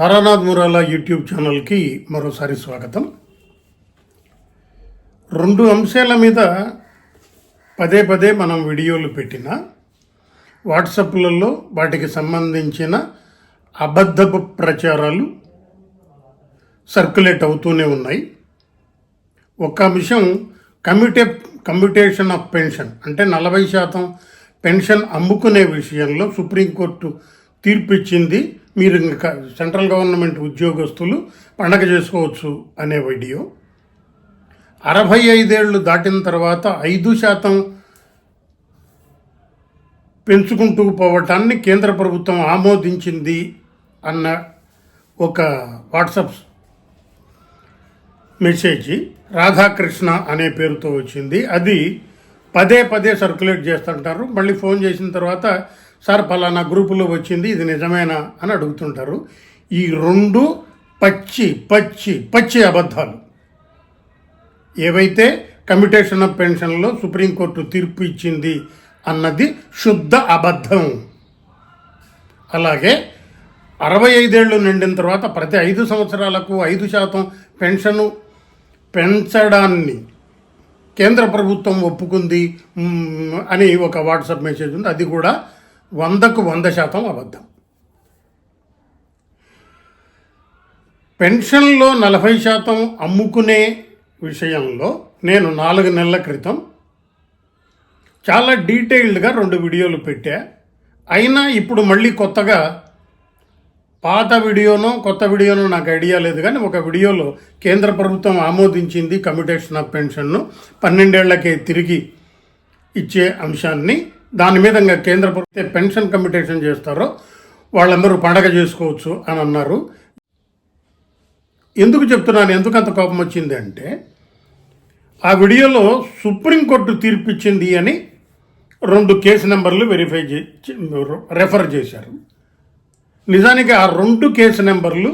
Taranath మురాలా YouTube ఛానల్కి మరోసారి స్వాగతం. రెండు అంశాల మీద పదే పదే మనం వీడియోలు పెట్టిన వాట్సాప్లలో వాటికి సంబంధించిన అబద్ధపు ప్రచారాలు సర్క్యులేట్ అవుతూనే ఉన్నాయి. ఒక అంశం కమ్యూటే కమ్యూటేషన్ ఆఫ్ పెన్షన్ అంటే నలభై శాతం పెన్షన్ అమ్ముకునే విషయంలో సుప్రీంకోర్టు తీర్పు ఇచ్చింది మీరు ఇంకా సెంట్రల్ గవర్నమెంట్ ఉద్యోగస్తులు పండగ చేసుకోవచ్చు అనే వీడియో. అరవై ఐదేళ్ళు దాటిన తర్వాత ఐదు శాతం పెంచుకుంటూ పోవటాన్ని కేంద్ర ప్రభుత్వం ఆమోదించింది అన్న ఒక వాట్సాప్ మెసేజ్ రాధాకృష్ణ అనే పేరుతో వచ్చింది. అది పదే పదే సర్క్యులేట్ చేస్తుంటారు. మళ్ళీ ఫోన్ చేసిన తర్వాత సార్ పలానా గ్రూపులో వచ్చింది ఇది నిజమేనా అని అడుగుతుంటారు. ఈ రెండు పచ్చి పచ్చి పచ్చి అబద్ధాలు. ఏవైతే కమ్యూటేషన్ ఆఫ్ పెన్షన్లో సుప్రీంకోర్టు తీర్పు ఇచ్చింది అన్నది శుద్ధ అబద్ధం. అలాగే అరవై ఐదేళ్ళు నిండిన తర్వాత ప్రతి ఐదు సంవత్సరాలకు ఐదు శాతం పెన్షను పెంచడాన్ని కేంద్ర ప్రభుత్వం ఒప్పుకుంది అని ఒక వాట్సాప్ మెసేజ్ ఉంది. అది కూడా వందకు వంద శాతం అబద్ధం. పెన్షన్లో నలభై శాతం అమ్ముకునే విషయంలో నేను నాలుగు నెలల క్రితం చాలా డీటెయిల్డ్గా రెండు వీడియోలు పెట్టా. అయినా ఇప్పుడు మళ్ళీ కొత్తగా పాత వీడియోనో కొత్త వీడియోనో నాకు ఐడియా లేదు కానీ ఒక వీడియోలో కేంద్ర ప్రభుత్వం ఆమోదించింది కమ్యూటేషన్ ఆఫ్ పెన్షన్ను పన్నెండేళ్ళకే తిరిగి ఇచ్చే అంశాన్ని దాని మీద ఇంకా కేంద్ర ప్రభుత్వం పెన్షన్ కమిటేషన్ చేస్తారో వాళ్ళందరూ పండగ చేసుకోవచ్చు అని అన్నారు. ఎందుకు చెప్తున్నాను? ఎందుకు అంత కోపం వచ్చింది అంటే ఆ వీడియోలో సుప్రీంకోర్టు తీర్పిచ్చింది అని రెండు కేసు నెంబర్లు వెరిఫై చే రెఫర్ చేశారు. నిజానికి ఆ రెండు కేసు నెంబర్లు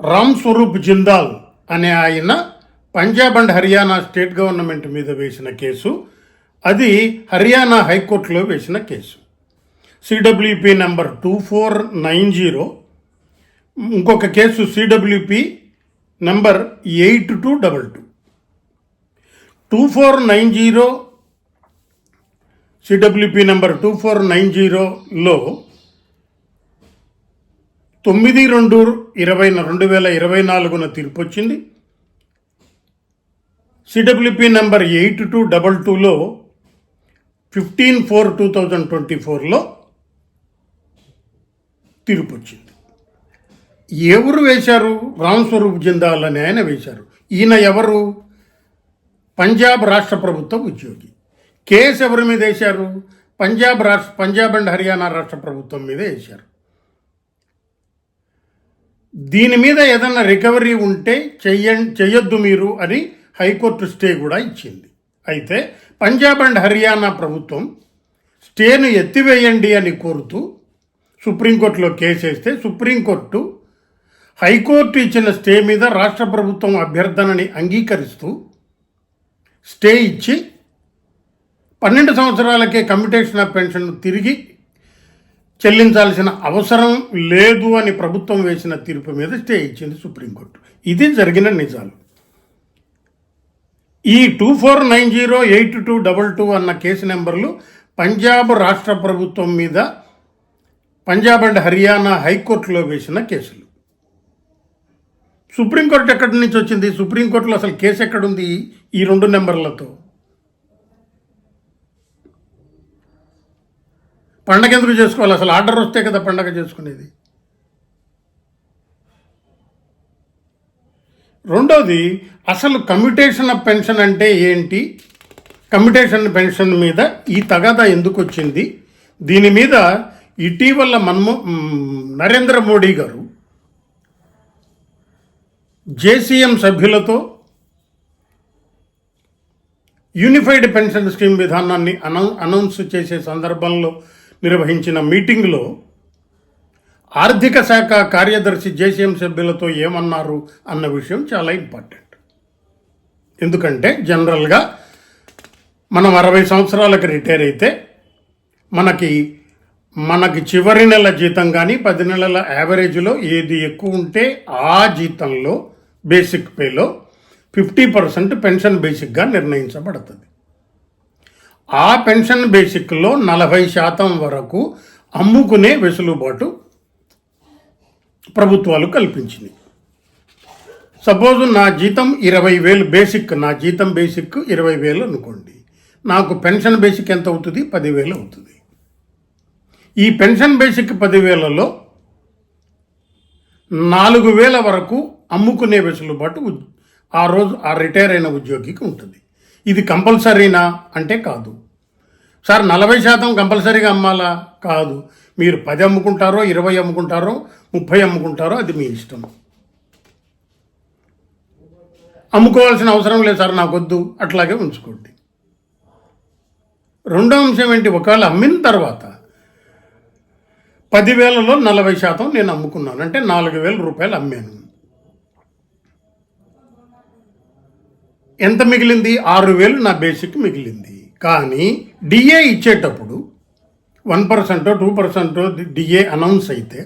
రామ్ స్వరూప్ జిందాల్ అనే ఆయన Punjab and Haryana state government మీద వేసిన కేసు. అది హర్యానా హైకోర్టులో వేసిన case. CWP number two four nine zero ఇంకొక case CWP number eight two double two two four nine zero CWP number two four nine జీరోలో తొమ్మిది రెండు ఇరవై రెండు వేల ఇరవై నాలుగున తీర్పు వచ్చింది CWP number eight two double టూలో fifteen four two thousand twenty ఫోర్లో తీర్పు వచ్చింది ఎవరు వేశారు? రామ్ స్వరూప్ జిందాల్ అని ఆయన వేశారు. ఈయన ఎవరు? పంజాబ్ రాష్ట్ర ప్రభుత్వ ఉద్యోగి. కేసు ఎవరి మీద వేశారు? పంజాబ్ రాష్ట్ర పంజాబ్ అండ్ హర్యానా రాష్ట్ర ప్రభుత్వం మీద వేశారు. దీని మీద ఏదైనా రికవరీ ఉంటే చెయ్య చెయ్యొద్దు మీరు అని హైకోర్టు స్టే కూడా ఇచ్చింది. అయితే పంజాబ్ అండ్ హర్యానా ప్రభుత్వం స్టేను ఎత్తివేయండి అని కోరుతూ సుప్రీంకోర్టులో కేసేస్తే సుప్రీంకోర్టు హైకోర్టు ఇచ్చిన స్టే మీద రాష్ట్ర ప్రభుత్వం అభ్యర్థనని అంగీకరిస్తూ స్టే ఇచ్చి పన్నెండు సంవత్సరాలకే కమ్యూటేషన్ ఆఫ్ పెన్షన్ తిరిగి చెల్లించాల్సిన అవసరం లేదు అని ప్రభుత్వం వేసిన తీర్పు మీద స్టే ఇచ్చింది సుప్రీంకోర్టు. ఇది జరిగిన నిజాలు. ఈ two four nine zero eight two double two అన్న కేసు నెంబర్లు పంజాబ్ రాష్ట్ర ప్రభుత్వం మీద పంజాబ్ అండ్ హర్యానా హైకోర్టులో వేసిన కేసులు. సుప్రీంకోర్టు ఎక్కడి నుంచి వచ్చింది? సుప్రీంకోర్టులో అసలు కేసు ఎక్కడుంది ఈ రెండు నెంబర్లతో? పండగ ఎందుకు చేసుకోవాలి? అసలు ఆర్డర్ వస్తే కదా పండగ చేసుకునేది. రెండోది అసలు కమ్యూటేషన్ ఆఫ్ పెన్షన్ అంటే ఏంటి? కమ్యూటేషన్ పెన్షన్ మీద ఈ తగాదా ఎందుకు వచ్చింది? దీని మీద ఇటీవల మన్మో నరేంద్ర మోడీ గారు జేసీఎం సభ్యులతో యూనిఫైడ్ పెన్షన్ స్కీమ్ విధానాన్ని అనౌ అనౌన్స్ చేసే సందర్భంలో నిర్వహించిన మీటింగ్లో ఆర్థిక శాఖ కార్యదర్శి జేసీఎం సభ్యులతో ఏమన్నారు అన్న విషయం చాలా ఇంపార్టెంట్. ఎందుకంటే జనరల్గా మనం అరవై సంవత్సరాలకు రిటైర్ అయితే మనకి మనకి చివరి నెల జీతం కానీ పది నెలల యావరేజ్లో ఏది ఎక్కువ ఉంటే ఆ జీతంలో బేసిక్ పేలో ఫిఫ్టీ పర్సెంట్ పెన్షన్ బేసిక్గా నిర్ణయించబడుతుంది. ఆ పెన్షన్ బేసిక్లో నలభై శాతం వరకు అమ్ముకునే వెసులుబాటు ప్రభుత్వాలు కల్పించినాయి సపోజ్ నా జీతం ఇరవై వేలు బేసిక్ నా జీతం బేసిక్ ఇరవై వేలు అనుకోండి. నాకు పెన్షన్ బేసిక్ ఎంత అవుతుంది? పదివేలు అవుతుంది. ఈ పెన్షన్ బేసిక్ పదివేలలో నాలుగు వేల వరకు అమ్ముకునే వెసులుబాటు ఆ రోజు ఆ రిటైర్ అయిన ఉద్యోగికి ఉంటుంది. ఇది కంపల్సరీనా? అంటే కాదు. సార్ నలభై శాతం కంపల్సరీగా అమ్మాలా? కాదు. మీరు పది అమ్ముకుంటారో ఇరవై అమ్ముకుంటారో ముప్పై అమ్ముకుంటారో అది మీ ఇష్టం. అమ్ముకోవాల్సిన అవసరం లేదు సార్ నాకు వద్దు అట్లాగే ఉంచుకోండి. రెండో అంశం ఏంటి? ఒకవేళ అమ్మిన తర్వాత పదివేలలో నలభై శాతం నేను అమ్ముకున్నాను. అంటే నాలుగు వేల రూపాయలు అమ్మాను. ఎంత మిగిలింది? ఆరు వేలు నా బేసిక్ మిగిలింది. కానీ డిఏ ఇచ్చేటప్పుడు one percent two percent DA announce అయితే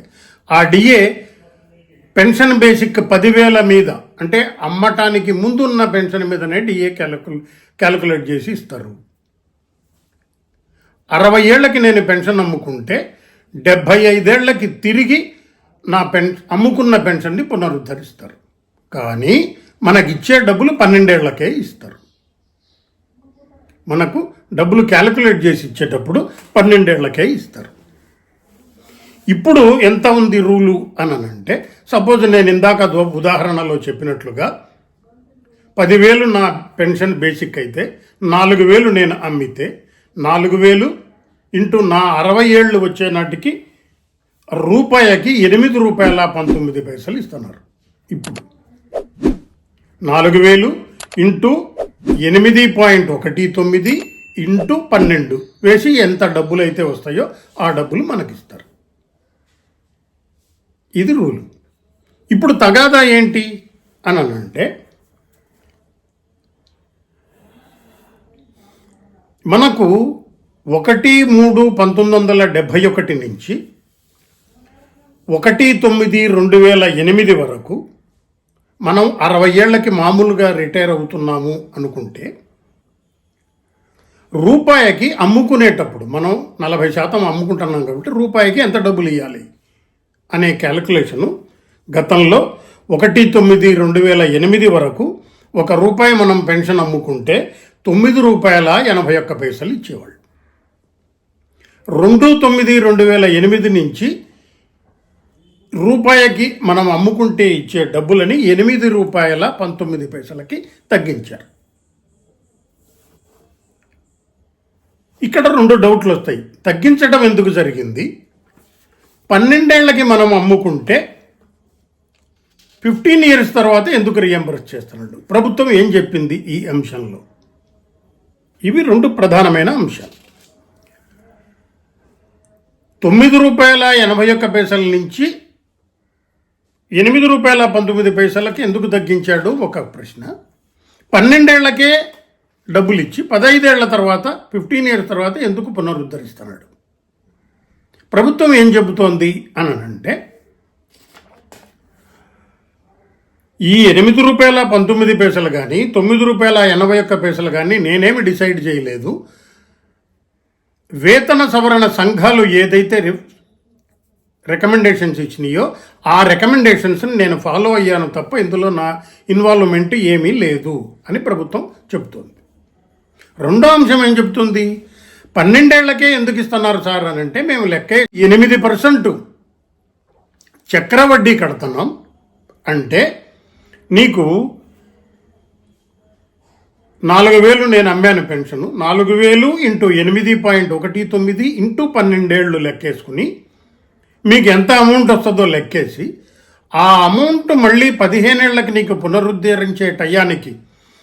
ఆ డిఏ పెన్షన్ బేసిక్ పదివేల మీద అంటే అమ్మటానికి ముందున్న పెన్షన్ మీదనే డిఏ క్యాలిక్యుల్ క్యాలిక్యులేట్ చేసి ఇస్తారు. అరవై ఏళ్ళకి నేను పెన్షన్ అమ్ముకుంటే డెబ్భై ఐదేళ్ళకి తిరిగి నా పెన్ అమ్ముకున్న పెన్షన్ని పునరుద్ధరిస్తారు. కానీ మనకి ఇచ్చే డబ్బులు పన్నెండేళ్ళకే ఇస్తారు. మనకు డబ్బులు క్యాలిక్యులేట్ చేసి ఇచ్చేటప్పుడు పన్నెండేళ్ళకే ఇస్తారు. ఇప్పుడు ఎంత ఉంది రూలు అని అంటే సపోజ్ నేను ఇందాక ఉదాహరణలో చెప్పినట్లుగా పదివేలు నా పెన్షన్ బేసిక్ అయితే నాలుగు వేలు నేను అమ్మితే నాలుగు వేలు ఇంటూ నా అరవై ఏళ్ళు వచ్చే నాటికి రూపాయికి ఎనిమిది రూపాయల పంతొమ్మిది పైసలు ఇస్తున్నారు. ఇప్పుడు నాలుగు వేలు ఇంటూ ఎనిమిది పాయింట్ ఒకటి తొమ్మిది ఇంటూ పన్నెండు వేసి ఎంత డబ్బులు అయితే వస్తాయో ఆ డబ్బులు మనకిస్తారు. ఇది రూలు. ఇప్పుడు తగాదా ఏంటి అని అంటే మనకు ఒకటి మూడు పంతొమ్మిది వందల డెబ్భై ఒకటి నుంచి ఒకటి తొమ్మిది రెండు వేల ఎనిమిది వరకు మనం అరవై ఏళ్ళకి మామూలుగా రిటైర్ అవుతున్నాము అనుకుంటే రూపాయికి అమ్ముకునేటప్పుడు మనం నలభై శాతం అమ్ముకుంటున్నాం కాబట్టి రూపాయికి ఎంత డబ్బులు ఇవ్వాలి అనే క్యాలిక్యులేషను గతంలో ఒకటి తొమ్మిది రెండు వేల ఎనిమిది వరకు ఒక రూపాయి మనం పెన్షన్ అమ్ముకుంటే తొమ్మిది రూపాయల ఎనభై ఒక్క పైసలు ఇచ్చేవాళ్ళు. రెండు తొమ్మిది రెండు వేల ఎనిమిది నుంచి రూపాయికి మనం అమ్ముకుంటే ఇచ్చే డబ్బులని ఎనిమిది రూపాయల పంతొమ్మిది పైసలకి తగ్గించారు. ఇక్కడ రెండు డౌట్లు వస్తాయి. తగ్గించడం ఎందుకు జరిగింది? పన్నెండేళ్ళకి మనం అమ్ముకుంటే ఫిఫ్టీన్ ఇయర్స్ తర్వాత ఎందుకు రియంబర్స్ చేస్తున్నాడు? ప్రభుత్వం ఏం చెప్పింది ఈ అంశంలో? ఇవి రెండు ప్రధానమైన అంశాలు. తొమ్మిది రూపాయల ఎనభై ఒక్క పైసల నుంచి ఎనిమిది రూపాయల పంతొమ్మిది పైసలకి ఎందుకు తగ్గించాడు? ఒక ప్రశ్న. పన్నెండేళ్ళకే డబ్బులు ఇచ్చి పదైదేళ్ళ తర్వాత ఫిఫ్టీన్ ఇయర్స్ తర్వాత ఎందుకు పునరుద్ధరిస్తున్నాడు? ప్రభుత్వం ఏం చెబుతోంది అని అంటే ఈ ఎనిమిది రూపాయల పంతొమ్మిది పైసలు కానీ తొమ్మిది రూపాయల ఎనభై ఒక్క పైసలు కానీ నేనేమి డిసైడ్ చేయలేదు. వేతన సవరణ సంఘాలు ఏదైతే రికమెండేషన్స్ ఇచ్చినాయో ఆ రికమెండేషన్స్ని నేను ఫాలో అయ్యాను తప్ప ఇందులో నా ఇన్వాల్వ్మెంట్ ఏమీ లేదు అని ప్రభుత్వం చెబుతోంది. రెండో అంశం ఏం చెప్తుంది? పన్నెండేళ్ళకే ఎందుకు ఇస్తున్నారు సార్ అని అంటే మేము లెక్క ఎనిమిది పర్సెంట్ చక్రవడ్డీ కడుతున్నాం అంటే నీకు నాలుగు వేలు నేను అమ్మాను పెన్షన్. నాలుగు వేలు ఇంటూ ఎనిమిది పాయింట్ ఒకటి తొమ్మిది ఇంటూ పన్నెండేళ్ళు లెక్కేసుకుని మీకు ఎంత అమౌంట్ వస్తుందో లెక్కేసి ఆ అమౌంట్ మళ్ళీ పదిహేనేళ్ళకి నీకు పునరుద్ధరించే టయానికి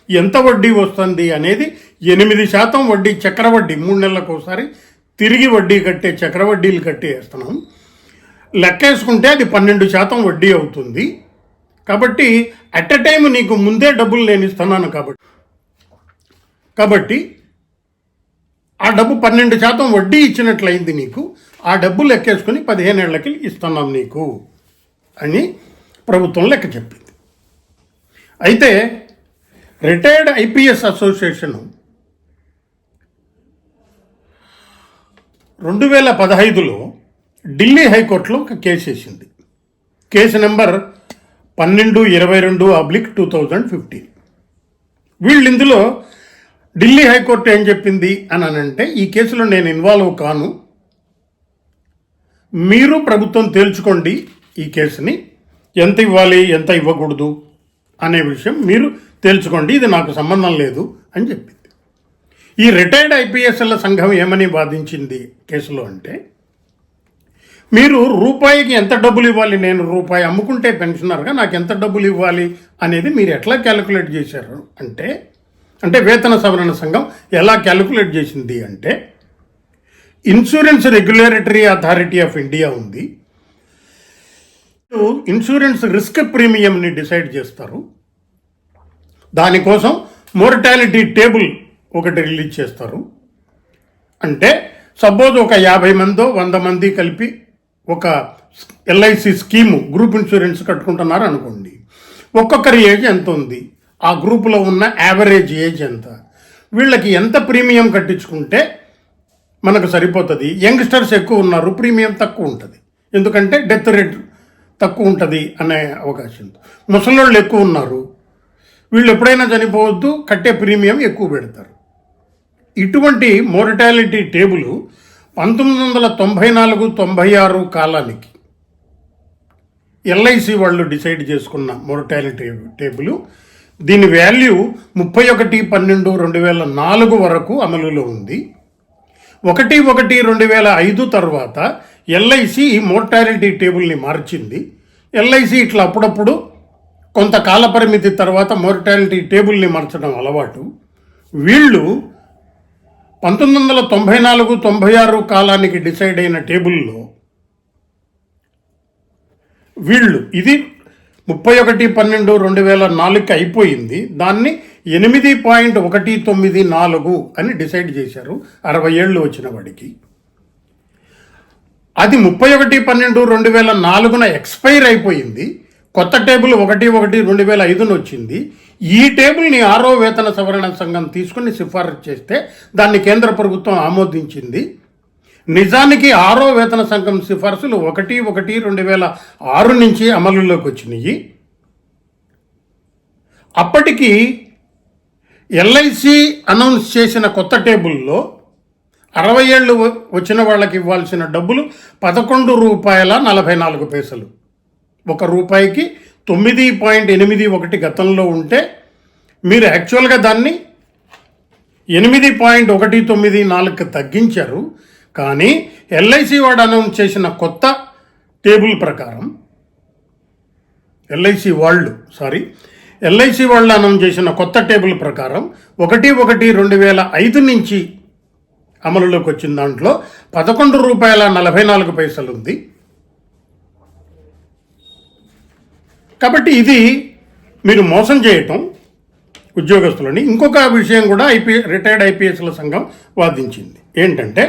ఎంత వడ్డీ వస్తుంది అనేది ఎనిమిది శాతం వడ్డీ చక్రవడ్డీ మూడు నెలలకు ఒకసారి తిరిగి వడ్డీ కట్టే చక్రవడ్డీలు కట్టేస్తున్నాం లెక్కేసుకుంటే అది పన్నెండు శాతం వడ్డీ అవుతుంది. కాబట్టి అట్ ఎ టైం నీకు ముందే డబ్బులు నేను ఇస్తున్నాను కాబట్టి. కాబట్టి ఆ డబ్బు పన్నెండు శాతం వడ్డీ ఇచ్చినట్లయింది నీకు ఆ డబ్బు లెక్కేసుకుని పదిహేను ఏళ్ళకి ఇస్తున్నాం నీకు అని ప్రభుత్వం లెక్క చెప్పింది. అయితే రిటైర్డ్ ఐపీఎస్ అసోసియేషను రెండు వేల పదహైదులో ఢిల్లీ హైకోర్టులో ఒక కేసు వేసింది. కేసు నెంబర్ పన్నెండు ఇరవై రెండు అబ్లిక్ టూ థౌజండ్ ఫిఫ్టీన్. వీళ్ళు ఇందులో ఢిల్లీ హైకోర్టు ఏం చెప్పింది అని అంటే ఈ కేసులో నేను ఇన్వాల్వ్ కాను మీరు ప్రభుత్వం తేల్చుకోండి ఈ కేసుని ఎంత ఇవ్వాలి ఎంత ఇవ్వకూడదు అనే విషయం మీరు తేల్చుకోండి ఇది నాకు సంబంధం లేదు అని చెప్పింది. ఈ రిటైర్డ్ ఐపీఎస్ఎల్ సంఘం ఏమని వాదించింది కేసులో అంటే మీరు రూపాయికి ఎంత డబ్బులు ఇవ్వాలి నేను రూపాయి అమ్ముకుంటే పెన్షనర్గా నాకు ఎంత డబ్బులు ఇవ్వాలి అనేది మీరు ఎట్లా క్యాలిక్యులేట్ చేశారు అంటే అంటే వేతన సవరణ సంఘం ఎలా క్యాలిక్యులేట్ చేసింది అంటే insurance regulatory authority of India ఉంది. ఇన్సూరెన్స్ రిస్క్ ప్రీమియంని డిసైడ్ చేస్తారు. దానికోసం మోర్టాలిటీ టేబుల్ ఒకటి రిలీజ్ చేస్తారు అంటే సపోజ్ ఒక యాభై మందో వంద మంది కలిపి ఒక ఎల్ఐసి స్కీము గ్రూప్ ఇన్సూరెన్స్ కట్టుకుంటున్నారు అనుకోండి ఒక్కొక్కరి ఏజ్ ఎంత ఉంది ఆ గ్రూపులో ఉన్న యావరేజ్ ఏజ్ ఎంత? వీళ్ళకి ఎంత ప్రీమియం కట్టించుకుంటే మనకు సరిపోతుంది? యంగ్స్టర్స్ ఎక్కువ ఉన్నారు ప్రీమియం తక్కువ ఉంటుంది. ఎందుకంటే డెత్ రేట్ తక్కువ ఉంటుంది అనే అవకాశం ముసలోళ్ళు ఎక్కువ ఉన్నారు. వీళ్ళు ఎప్పుడైనా చనిపోవద్దు కట్టే ప్రీమియం ఎక్కువ పెడతారు. ఇటువంటి మోర్టాలిటీ టేబుల్ పంతొమ్మిది వందల తొంభై నాలుగు తొంభై ఆరు కాలానికి ఎల్ఐసి వాళ్ళు డిసైడ్ చేసుకున్న మోర్టాలిటీ టేబుల్ దీని వాల్యూ ముప్పై ఒకటి పన్నెండు రెండు వేల నాలుగు వరకు అమలులో ఉంది. ఒకటి ఒకటి రెండు వేల ఐదు తర్వాత ఎల్ఐసి ఈ మోర్టాలిటీ టేబుల్ని మార్చింది. ఎల్ఐసి ఇట్లా అప్పుడప్పుడు కొంత కాల పరిమితి తర్వాత మోర్టాలిటీ టేబుల్ని మార్చడం అలవాటు. వీళ్ళు పంతొమ్మిది వందల తొంభై నాలుగు తొంభై ఆరు కాలానికి డిసైడ్ అయిన టేబుల్లో వీళ్ళు ఇది ముప్పై ఒకటి పన్నెండు రెండు వేల నాలుగుకి అయిపోయింది. దాన్ని ఎనిమిది పాయింట్ ఒకటి తొమ్మిది నాలుగు అని డిసైడ్ చేశారు. అరవై ఏళ్ళు వచ్చిన వాడికి. అది ముప్పై ఒకటి పన్నెండు రెండు వేల నాలుగున ఎక్స్పైర్ అయిపోయింది. కొత్త టేబుల్ ఒకటి ఒకటి రెండు వేల ఐదున వచ్చింది. ఈ టేబుల్ని ఆరో వేతన సవరణ సంఘం తీసుకుని సిఫారసు చేస్తే దాన్ని కేంద్ర ప్రభుత్వం ఆమోదించింది. నిజానికి ఆరో వేతన సంఘం సిఫార్సులు ఒకటి ఒకటి రెండు వేల ఆరు నుంచి అమలులోకి వచ్చినాయి. అప్పటికి ఎల్ఐసి అనౌన్స్ చేసిన కొత్త టేబుల్లో అరవై ఏళ్ళు వచ్చిన వాళ్ళకి ఇవ్వాల్సిన డబ్బులు పదకొండు రూపాయల నలభై నాలుగు పైసలు. ఒక రూపాయికి తొమ్మిది పాయింట్ ఎనిమిది ఒకటి గతంలో ఉంటే మీరు యాక్చువల్గా దాన్ని ఎనిమిది పాయింట్ ఒకటి తొమ్మిది నాలుగు తగ్గించారు. కానీ ఎల్ఐసి వాడు అనౌన్స్ చేసిన కొత్త టేబుల్ ప్రకారం ఎల్ఐసి వాళ్ళు సారీ ఎల్ఐసి వాళ్ళు అనౌన్స్ చేసిన కొత్త టేబుల్ ప్రకారం ఒకటి ఒకటి రెండు వేల ఐదు నుంచి అమలులోకి వచ్చిన దాంట్లో పదకొండు రూపాయల నలభై నాలుగు పైసలు ఉంది కాబట్టి ఇది మీరు మోసం చేయటం ఉద్యోగస్తులని. ఇంకొక విషయం కూడా ఐపీ రిటైర్డ్ ఐపీఎస్ల సంఘం వాదించింది. ఏంటంటే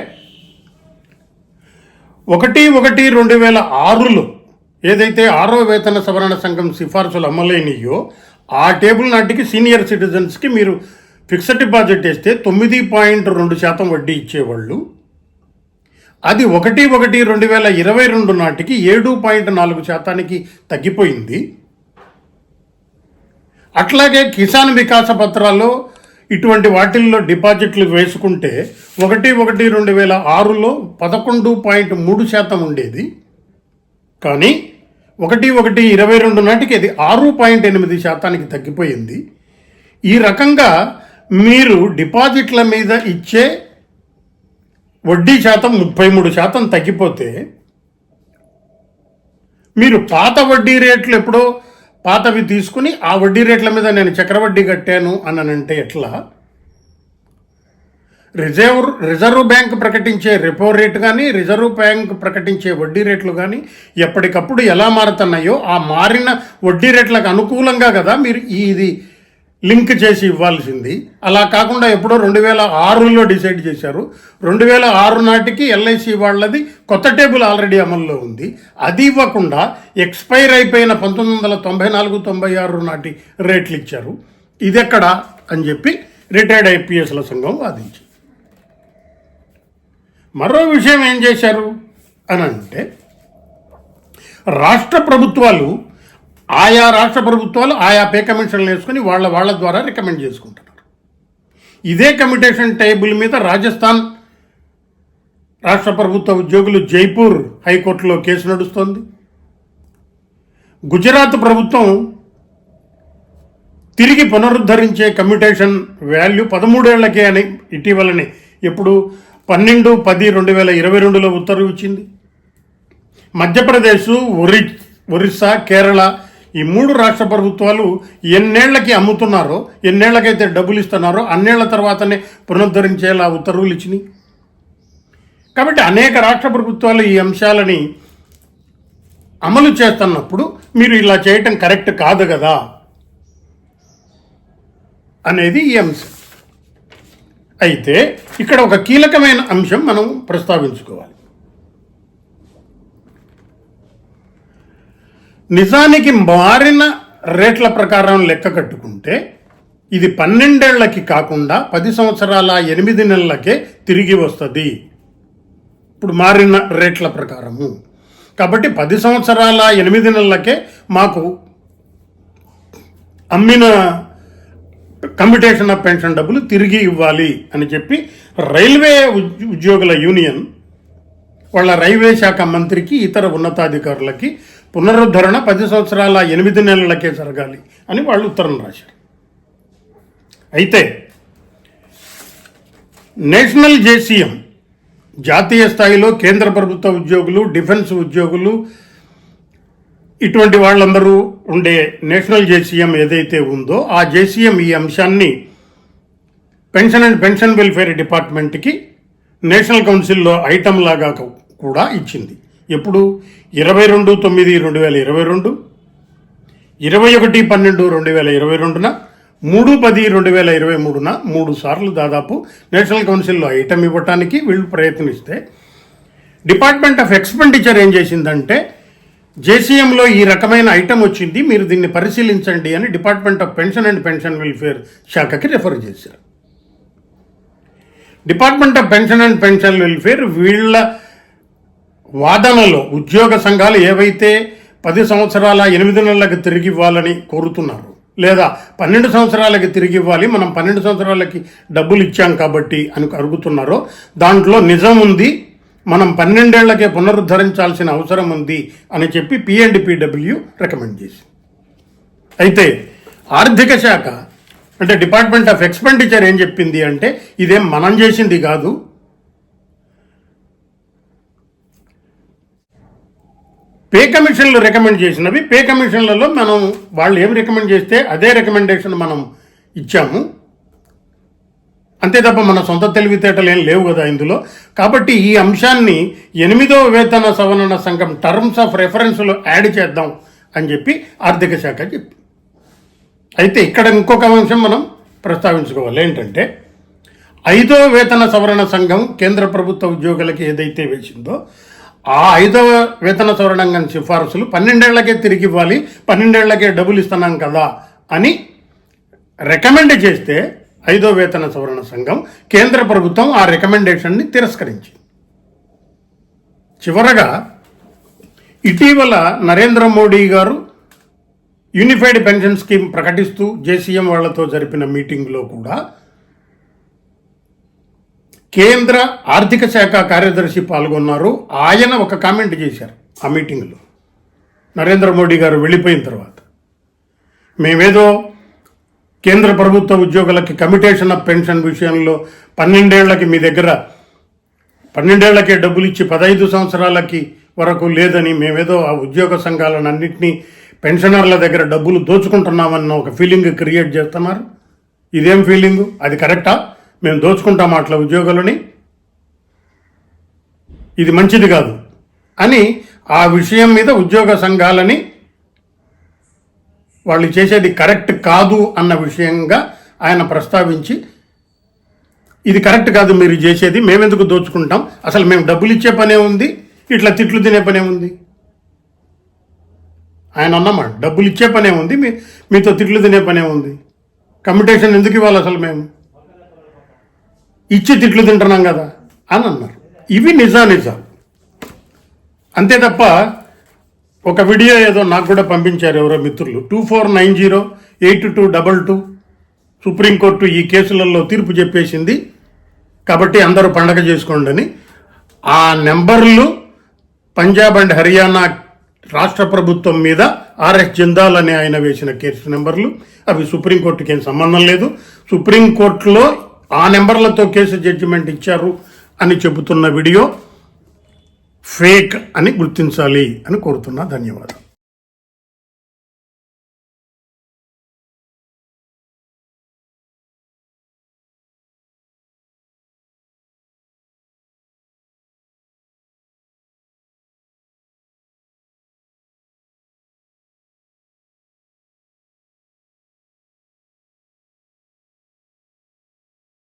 ఒకటి ఒకటి రెండు వేల ఆరులో ఏదైతే ఆరో వేతన సవరణ సంఘం సిఫార్సులు అమలైనయో ఆ టేబుల్ నాటికి సీనియర్ సిటిజన్స్కి మీరు ఫిక్స్డ్ డిపాజిట్ వేస్తే తొమ్మిది పాయింట్ రెండు శాతం వడ్డీ ఇచ్చేవాళ్ళు. అది ఒకటి ఒకటి రెండు వేల ఇరవై రెండు నాటికి ఏడు పాయింట్ నాలుగు శాతానికి తగ్గిపోయింది. అట్లాగే కిసాన్ వికాస పత్రాల్లో ఇటువంటి వాటిల్లో డిపాజిట్లు వేసుకుంటే ఒకటి ఒకటి రెండు వేల ఆరులో పదకొండు పాయింట్ మూడు శాతం ఉండేది. కానీ ఒకటి ఒకటి ఇరవై రెండు నాటికి అది ఆరు పాయింట్ ఎనిమిది శాతానికి తగ్గిపోయింది. ఈ రకంగా మీరు డిపాజిట్ల మీద ఇచ్చే వడ్డీ శాతం ముప్పై మూడు శాతం తగ్గిపోతే మీరు పాత వడ్డీ రేట్లు ఎప్పుడో పాతవి తీసుకుని ఆ వడ్డీ రేట్ల మీద నేను చక్రవడ్డీ కట్టాను అని అంటే ఎట్లా? రిజర్వ్ రిజర్వ్ బ్యాంక్ ప్రకటించే రెపో రేట్ కానీ రిజర్వ్ బ్యాంక్ ప్రకటించే వడ్డీ రేట్లు కానీ ఎప్పటికప్పుడు ఎలా మారుతున్నాయో ఆ మారిన వడ్డీ రేట్లకు అనుకూలంగా కదా మీరు ఈ- ఇది లింక్ చేసి ఇవ్వాల్సింది. అలా కాకుండా ఎప్పుడో రెండు వేల ఆరులో డిసైడ్ చేశారు. రెండు వేల ఆరు నాటికి ఎల్ఐసి వాళ్ళది కొత్త టేబుల్ ఆల్రెడీ అమల్లో ఉంది. అది ఇవ్వకుండా ఎక్స్పైర్ అయిపోయిన పంతొమ్మిది వందల తొంభై నాలుగు తొంభై ఆరు నాటి రేట్లు ఇచ్చారు. ఇదెక్కడ అని చెప్పి రిటైర్డ్ ఐపీఎస్ల సంఘం వాదించి మరో విషయం ఏం చేశారు? అని అంటే రాష్ట్ర ప్రభుత్వాలు ఆయా రాష్ట్ర ప్రభుత్వాలు ఆయా పే కమిషన్లు వేసుకొని వాళ్ళ వాళ్ళ ద్వారా రికమెండ్ చేసుకుంటున్నారు. ఇదే కమిటేషన్ టేబుల్ మీద రాజస్థాన్ రాష్ట్ర ప్రభుత్వ ఉద్యోగులు జైపూర్ హైకోర్టులో కేసు నడుస్తోంది. గుజరాత్ ప్రభుత్వం తిరిగి పునరుద్ధరించే కమ్యూటేషన్ వాల్యూ పదమూడేళ్ళకే అని ఇటీవలనే ఎప్పుడు పన్నెండు పది రెండు వేల ఇరవై రెండులో ఉత్తర్వు ఇచ్చింది. మధ్యప్రదేశ్ ఒరి ఒరిస్సా కేరళ ఈ మూడు రాష్ట్ర ప్రభుత్వాలు ఎన్నేళ్ళకి అమ్ముతున్నారో ఎన్నేళ్ళకైతే డబ్బులు ఇస్తున్నారో అన్నేళ్ళ తర్వాతనే పునరుద్ధరించేలా ఉత్తర్వులు ఇచ్చినాయి. కాబట్టి అనేక రాష్ట్ర ప్రభుత్వాలు ఈ అంశాలని అమలు చేస్తున్నప్పుడు మీరు ఇలా చేయటం కరెక్ట్ కాదు కదా అనేది ఈ అంశం. అయితే ఇక్కడ ఒక కీలకమైన అంశం మనం ప్రస్తావించుకోవాలి. నిజానికి మారిన రేట్ల ప్రకారం లెక్క కట్టుకుంటే ఇది పన్నెండేళ్ళకి కాకుండా పది సంవత్సరాల ఎనిమిది నెలలకే తిరిగి వస్తుంది. ఇప్పుడు మారిన రేట్ల ప్రకారము. కాబట్టి పది సంవత్సరాల ఎనిమిది నెలలకే మాకు అమ్మిన కమ్యూటేషన్ ఆఫ్ పెన్షన్ డబ్బులు తిరిగి ఇవ్వాలి అని చెప్పి రైల్వే ఉద్యోగుల యూనియన్ వాళ్ళ రైల్వే శాఖ మంత్రికి ఇతర ఉన్నతాధికారులకి పునరుద్ధరణ పది సంవత్సరాల ఎనిమిది నెలలకే జరగాలి అని వాళ్ళు ఉత్తరం రాశారు. అయితే నేషనల్ జేసీఎం జాతీయ స్థాయిలో కేంద్ర ప్రభుత్వ ఉద్యోగులు డిఫెన్స్ ఉద్యోగులు ఇటువంటి వాళ్ళందరూ ఉండే నేషనల్ జేసీఎం ఏదైతే ఉందో ఆ జేసీఎం ఈ అంశాన్ని పెన్షన్ అండ్ పెన్షన్ వెల్ఫేర్ డిపార్ట్మెంట్కి నేషనల్ కౌన్సిల్లో ఐటమ్ లాగా కూడా ఇచ్చింది. ఎప్పుడు? ఇరవై రెండు తొమ్మిది రెండు వేల ఇరవై రెండు ఇరవై ఒకటి పన్నెండు రెండు వేల ఇరవై రెండున మూడు పది రెండు వేల ఇరవై మూడున మూడు సార్లు దాదాపు నేషనల్ కౌన్సిల్లో ఐటమ్ ఇవ్వటానికి వీళ్ళు ప్రయత్నిస్తే డిపార్ట్మెంట్ ఆఫ్ ఎక్స్పెండిచర్ ఏం చేసిందంటే జేసీఎంలో ఈ రకమైన ఐటమ్ వచ్చింది మీరు దీన్ని పరిశీలించండి అని department of pension and pension welfare శాఖకి రెఫర్ చేశారు. Department of pension and pension welfare వీళ్ళ వాదనలో ఉద్యోగ సంఘాలు ఏవైతే పది సంవత్సరాల ఎనిమిది నెలలకు తిరిగి ఇవ్వాలని కోరుతున్నారు లేదా పన్నెండు సంవత్సరాలకి తిరిగి ఇవ్వాలి మనం పన్నెండు సంవత్సరాలకి డబ్బులు ఇచ్చాం కాబట్టి అని అడుగుతున్నారో దాంట్లో నిజం ఉంది మనం పన్నెండేళ్ళకే పునరుద్ధరించాల్సిన అవసరం ఉంది అని చెప్పి పిఎండిపిడబ్ల్యూ రికమెండ్ చేసి అయితే ఆర్థిక శాఖ అంటే డిపార్ట్మెంట్ ఆఫ్ ఎక్స్పెండిచర్ ఏం చెప్పింది అంటే ఇదేం మనం చేసింది కాదు పే కమిషన్లు రికమెండ్ చేసినవి. పే కమిషన్లలో మనం వాళ్ళు ఏం రికమెండ్ చేస్తే అదే రికమెండేషన్ మనం ఇచ్చాము. అంతే తప్ప మన సొంత తెలివితేటలు ఏం లేవు కదా ఇందులో. కాబట్టి ఈ అంశాన్ని ఎనిమిదో వేతన సవరణ సంఘం టర్మ్స్ ఆఫ్ రెఫరెన్స్లో యాడ్ చేద్దాం అని చెప్పి ఆర్థిక శాఖ చెప్పి అయితే ఇక్కడ ఇంకొక అంశం మనం ప్రస్తావించుకోవాలి. ఏంటంటే ఐదో వేతన సవరణ సంఘం కేంద్ర ప్రభుత్వ ఉద్యోగులకి ఏదైతే వేసిందో ఆ ఐదవ వేతన సవరణంగా సిఫార్సులు సిఫారసులు పన్నెండేళ్ళకే తిరిగి ఇవ్వాలి పన్నెండేళ్ళకే డబ్బులు ఇస్తున్నాం కదా అని రికమెండ్ చేస్తే ఐదో వేతన సవరణ సంఘం కేంద్ర ప్రభుత్వం ఆ రికమెండేషన్ని తిరస్కరించింది. చివరగా ఇటీవల నరేంద్ర మోడీ గారు యూనిఫైడ్ పెన్షన్ స్కీమ్ ప్రకటిస్తూ జేసీఎం వాళ్ళతో జరిపిన మీటింగ్లో కూడా కేంద్ర ఆర్థిక శాఖ కార్యదర్శి పాల్గొన్నారు. ఆయన ఒక కామెంట్ చేశారు ఆ మీటింగ్లో. నరేంద్ర మోడీ గారు వెళ్ళిపోయిన తర్వాత. మేమేదో కేంద్ర ప్రభుత్వ ఉద్యోగులకి కమిటేషన్ ఆఫ్ పెన్షన్ విషయంలో పన్నెండేళ్ళకి మీ దగ్గర పన్నెండేళ్ళకే డబ్బులు ఇచ్చి పదహైదు సంవత్సరాలకి వరకు లేదని మేమేదో ఆ ఉద్యోగ సంఘాలను అన్నింటినీ పెన్షనర్ల దగ్గర డబ్బులు దోచుకుంటున్నామన్న ఒక ఫీలింగ్ క్రియేట్ చేస్తున్నారు. ఇదేం ఫీలింగు? అది కరెక్టా? మేము దోచుకుంటాం అట్లా ఉద్యోగులని. ఇది మంచిది కాదు అని ఆ విషయం మీద ఉద్యోగ సంఘాలని వాళ్ళు చేసేది కరెక్ట్ కాదు అన్న విషయంగా ఆయన ప్రస్తావించి ఇది కరెక్ట్ కాదు మీరు చేసేది మేమెందుకు దోచుకుంటాం? అసలు మేము డబ్బులు ఇచ్చే పనే ఉంది ఇట్లా తిట్లు తినే పనే ఉంది. ఆయన అన్నమాట డబ్బులు ఇచ్చే పనే ఉంది మీ మీతో తిట్లు తినే పనే ఉంది. కమ్యూటేషన్ ఎందుకు ఇవ్వాలి అసలు మేము? ఇచ్చి తిట్లు తింటున్నాం కదా అని అన్నారు. ఇవి నిజా నిజాలు అంతే తప్ప ఒక వీడియో ఏదో నాకు కూడా పంపించారు ఎవరో మిత్రులు. Two four nine zero eight two double two supreme court ఈ కేసులలో తీర్పు చెప్పేసింది. కాబట్టి అందరూ పండగ చేసుకోండి అని ఆ నెంబర్లు పంజాబ్ అండ్ హర్యానా రాష్ట్ర ప్రభుత్వం మీద ఆర్ఎస్ జిందాల్ అనే ఆయన వేసిన కేసు నెంబర్లు. అవి సుప్రీంకోర్టుకి ఏం సంబంధం లేదు. సుప్రీంకోర్టులో ఆ నెంబర్లతో కేసు జడ్జిమెంట్ ఇచ్చారు అని చెబుతున్న వీడియో ఫేక్ అని గుర్తించాలి అని కోరుతున్నా. ధన్యవాదాలు.